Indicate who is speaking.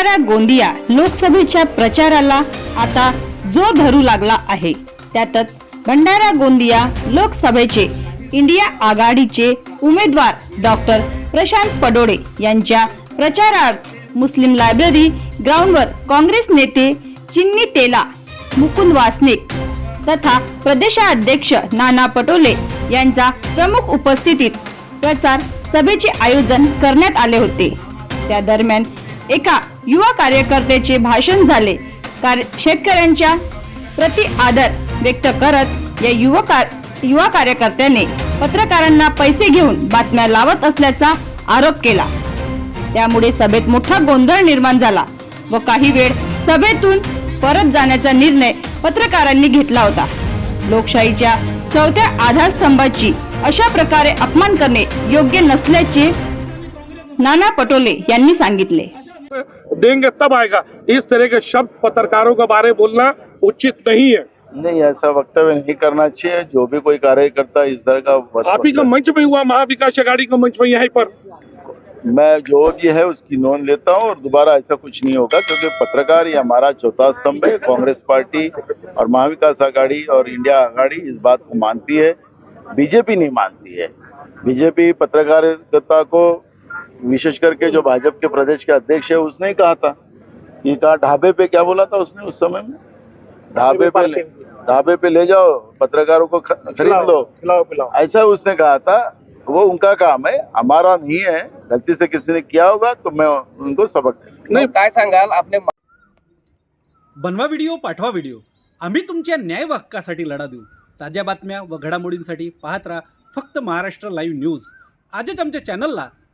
Speaker 1: भंडारा गोंदिया लोकसभेच्या प्रचाराला आता जोर धरू लागला आहे. त्यातच भंडारा गोंदिया लोकसभेचे इंडिया आघाडीचे उमेदवार डॉक्टर प्रशांत पडोळे यांच्या प्रचारार्थ मुस्लिम लायब्ररी ग्राउंडवर काँग्रेस नेते चिन्नी तेला मुकुंद वासनिक तथा प्रदेशाध्यक्ष नाना पटोले यांचा प्रमुख उपस्थितीत प्रचार सभेचे आयोजन करण्यात आले होते. त्या दरम्यान एका युवा कार्यकर्त्याचे भाषण झाले. शेतकऱ्यांच्या प्रति आदर व्यक्त करत या युवा कार- युवा कार्यकर्त्याने पत्रकारांना पैसे घेऊन बातम्या लावत असल्याचा आरोप केला. त्यामुळे सभेत मोठा गोंधळ निर्माण झाला व काही वेळ सभेतून परत जाण्याचा निर्णय पत्रकारांनी घेतला होता. लोकशाहीच्या चौथ्या आधारस्तंभाची अशा प्रकारे अपमान करणे योग्य नसल्याचे नाना पटोले यांनी सांगितले.
Speaker 2: देंगे तब आएगा। इस तरह के शब्द पत्रकारों के बारे में बोलना उचित नहीं है।
Speaker 3: नहीं ऐसा वक्तव्य नहीं करना चाहिए। जो भी कोई कार्यकर्ता इस तरह का
Speaker 2: आप ही का मंच में हुआ महाविकास अघाड़ी का मंच में यहीं पर।
Speaker 3: मैं जो भी है उसकी नोंद लेता हूँ और दोबारा ऐसा कुछ नहीं होगा क्योंकि पत्रकार ये हमारा चौथा स्तंभ है। कांग्रेस पार्टी और महाविकास आघाड़ी और इंडिया आघाड़ी इस बात को मानती है। बीजेपी नहीं मानती है। बीजेपी पत्रकारिता को विशेष करके जो भाजपा के प्रदेश के अध्यक्ष है उसने ही कहा था। ये कहा ढाबे पे क्या बोला था उसने उस समय में? ढाबे पे ले ढाबे पे ले जाओ पत्रकारों को खरीद लो।
Speaker 2: खिलाओ पिलाओ।
Speaker 3: ऐसा उसने कहा था। वो उनका काम है हमारा नहीं है गलती से किसी ने किया होगा तो मैं उनको सबक।
Speaker 2: नाही
Speaker 4: काय सांगाल आपले
Speaker 5: बनवा व्हिडिओ पाठवा व्हिडिओ आम्ही तुमच्या न्याय हक्कासाठी लढा देऊ. ताज्या बातम्या व घडामोडींसाठी पाहत राहा फक्त महाराष्ट्र लाईव्ह न्यूज आजच आमच्या चॅनलला